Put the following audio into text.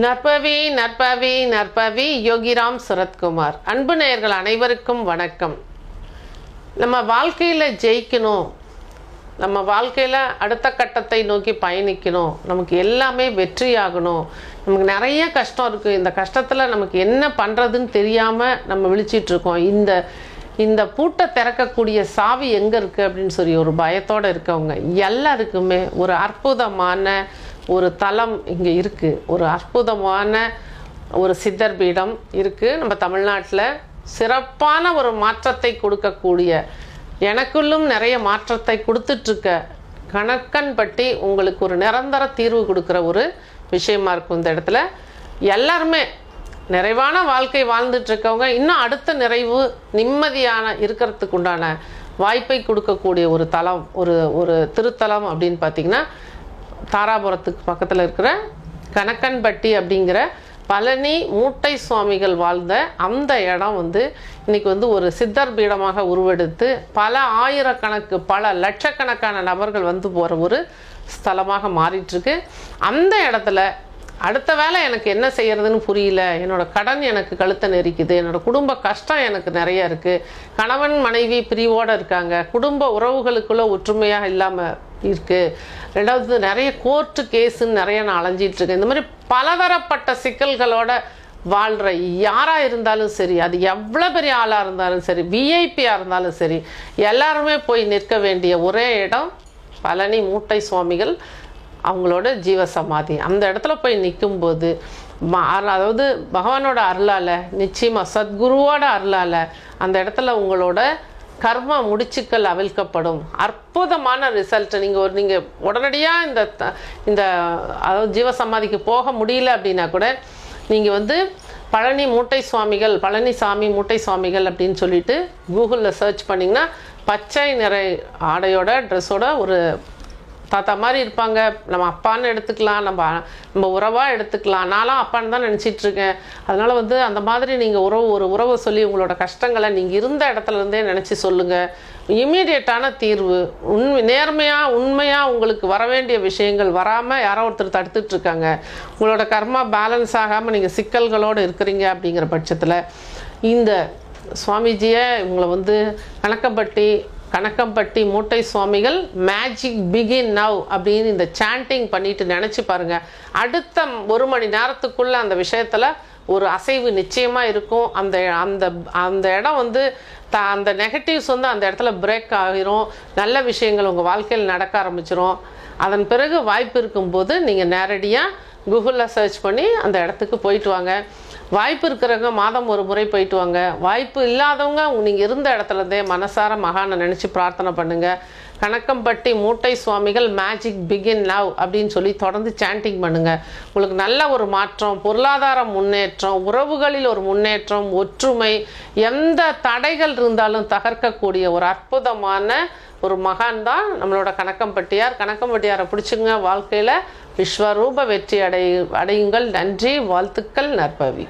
நற்பவி நற்பவி நற்பவி யோகிராம் சுரத்குமார். அன்பு நேயர்கள் அனைவருக்கும் வணக்கம். நம்ம வாழ்க்கையில் ஜெயிக்கணும். நம்ம வாழ்க்கையில் அடுத்த கட்டத்தை நோக்கி பயணிக்கணும். நமக்கு எல்லாமே வெற்றியாகணும். நமக்கு நிறைய கஷ்டம் இருக்குது இந்த கஷ்டத்தில் நமக்கு என்ன பண்ணுறதுன்னு தெரியாமல் நம்ம விழிச்சிட்டு இருக்கோம். இந்த இந்த பூட்டை திறக்கக்கூடிய சாவி எங்கே இருக்குது அப்படின்னு சொல்லி ஒரு பயத்தோடு இருக்கவங்க எல்லாருக்குமே ஒரு அற்புதமான ஒரு தலம் இங்கே இருக்குது ஒரு அற்புதமான ஒரு சித்தர் பீடம் இருக்குது நம்ம தமிழ்நாட்டில் சிறப்பான ஒரு மாற்றத்தை கொடுக்கக்கூடிய எனக்குள்ளும் நிறைய மாற்றத்தை கொடுத்துட்ருக்க கணக்கன்பட்டி உங்களுக்கு ஒரு நிரந்தர தீர்வு கொடுக்குற ஒரு விஷயமா இருக்கும் இந்த இடத்துல. எல்லாருமே நிறைவான வாழ்க்கை வாழ்ந்துட்டுருக்கவங்க இன்னும் அடுத்த நிறைவு நிம்மதியான இருக்கிறதுக்கு உண்டான வாய்ப்பை கொடுக்கக்கூடிய ஒரு தலம் ஒரு ஒரு திருத்தலம் அப்படின்னு பார்த்தீங்கன்னா தாராபுரத்துக்கு பக்கத்தில் இருக்கிற கணக்கன்பட்டி அப்படிங்கிற பழனி மூட்டை சுவாமிகள் வாழ்ந்த அந்த இடம் வந்து இன்னைக்கு வந்து ஒரு சித்தர் பீடமாக உருவெடுத்து பல ஆயிரக்கணக்கு பல லட்சக்கணக்கான நபர்கள் வந்து போகிற ஒரு ஸ்தலமாக மாறிட்டுருக்கு. அந்த இடத்துல அடுத்த வேலை எனக்கு என்ன செய்யறதுன்னு புரியல. என்னோட கடன் எனக்கு கழுத்தை நெரிக்குது. என்னோட குடும்ப கஷ்டம் எனக்கு நிறைய இருக்குது கணவன் மனைவி பிரிவோடு இருக்காங்க. குடும்ப உறவுகளுக்குள்ள ஒற்றுமையாக இல்லாமல் இருக்குது ரெண்டாவது நிறைய கோர்ட்டு கேஸுன்னு நிறைய நான் அலைஞ்சிட்ருக்கேன் இந்த மாதிரி பலதரப்பட்ட சிக்கல்களோட வாழ்கிற யாராக இருந்தாலும் சரி அது எவ்வளோ பெரிய ஆளாக இருந்தாலும் சரி விஐபியாக இருந்தாலும் சரி எல்லாருமே போய் நிற்க வேண்டிய ஒரே இடம் பழனி மூட்டை சுவாமிகள் அவங்களோட ஜீவசமாதி. அந்த இடத்துல போய் நிற்கும்போது ம- அதாவது பகவானோட அருளால் நிச்சயமாக சத்குருவோட அருளால் அந்த இடத்துல உங்களோட கர்மா முடிச்சுக்கள் அவிழ்க்கப்படும். அற்புதமான ரிசல்ட் நீங்கள் ஒரு நீங்கள் உடனடியாக இந்த த- இந்த அதாவது ஜீவசமாதிக்கு போக முடியல அப்படின்னா கூட நீங்கள் வந்து பழனி மூட்டை சுவாமிகள் பழனிசாமி மூட்டை சுவாமிகள் அப்படின்னு சொல்லிட்டு கூகுளில் சர்ச் பண்ணிங்கன்னா பச்சை நிறை ஆடையோட ட்ரெஸ்ஸோட ஒரு தாத்தா மாதிரி இருப்பாங்க. நம்ம அப்பான்னு எடுத்துக்கலாம். நம்ம நம்ம உறவாக எடுத்துக்கலாம். நான்லாம் அப்பான்னு தான் நினச்சிட்டு இருக்கேன் அதனால் வந்து அந்த மாதிரி நீங்கள் உறவு ஒரு உறவை சொல்லி உங்களோட கஷ்டங்களை நீங்கள் இருந்த இடத்துலருந்தே நினச்சி சொல்லுங்கள் இமீடியட்டான தீர்வு. உண்மை நேர்மையாக உண்மையாக உங்களுக்கு வர வேண்டிய விஷயங்கள் வராமல் யாரோ ஒருத்தர் தடுத்துட்ருக்காங்க. உங்களோட கர்மா பேலன்ஸ் ஆகாமல் நீங்கள் சிக்கல்களோடு இருக்கிறீங்க அப்படிங்கிற பட்சத்தில் இந்த சுவாமிஜியை இவங்களை வந்து கணக்கப்பட்டி கணக்கம்பட்டி மூட்டை சுவாமிகள் மேஜிக் பிகின் நவ் அப்படின்னு இந்த சாண்டிங் பண்ணிட்டு நினச்சி பாருங்க. அடுத்த ஒரு மணி நேரத்துக்குள்ள அந்த விஷயத்தில் ஒரு அசைவு நிச்சயமாக இருக்கும். அந்த அந்த அந்த இடம் வந்து த அந்த நெகட்டிவ்ஸ் வந்து அந்த இடத்துல பிரேக் ஆகிரும். நல்ல விஷயங்கள் உங்கள் வாழ்க்கையில் நடக்க ஆரம்பிச்சிரும். அதன் பிறகு வாய்ப்பு இருக்கும்போது நீங்கள் நேரடியாக கூகுளில் சர்ச் பண்ணி அந்த இடத்துக்கு போயிட்டு வாங்க. வாய்ப்பு இருக்கிறவங்க மாதம் ஒரு முறை போயிட்டு வாங்க. வாய்ப்பு இல்லாதவங்க நீங்கள் இருந்த இடத்துலருந்தே மனசார மகானை நினச்சி பிரார்த்தனை பண்ணுங்கள் கணக்கம்பட்டி மூட்டை சுவாமிகள் மேஜிக் பிகின் லவ் அப்படின்னு சொல்லி தொடர்ந்து சாண்டிங் பண்ணுங்கள் உங்களுக்கு நல்ல ஒரு மாற்றம் பொருளாதார முன்னேற்றம் உறவுகளில் ஒரு முன்னேற்றம் ஒற்றுமை எந்த தடைகள் இருந்தாலும் தகர்க்கக்கூடிய ஒரு அற்புதமான ஒரு மகான் தான் நம்மளோட கணக்கம்பட்டியார். கணக்கம்பட்டியாரை பிடிச்சிங்க வாழ்க்கையில். விஸ்வரூப வெற்றி அடை அடையுங்கள். நன்றி வாழ்த்துக்கள் நற்பவி.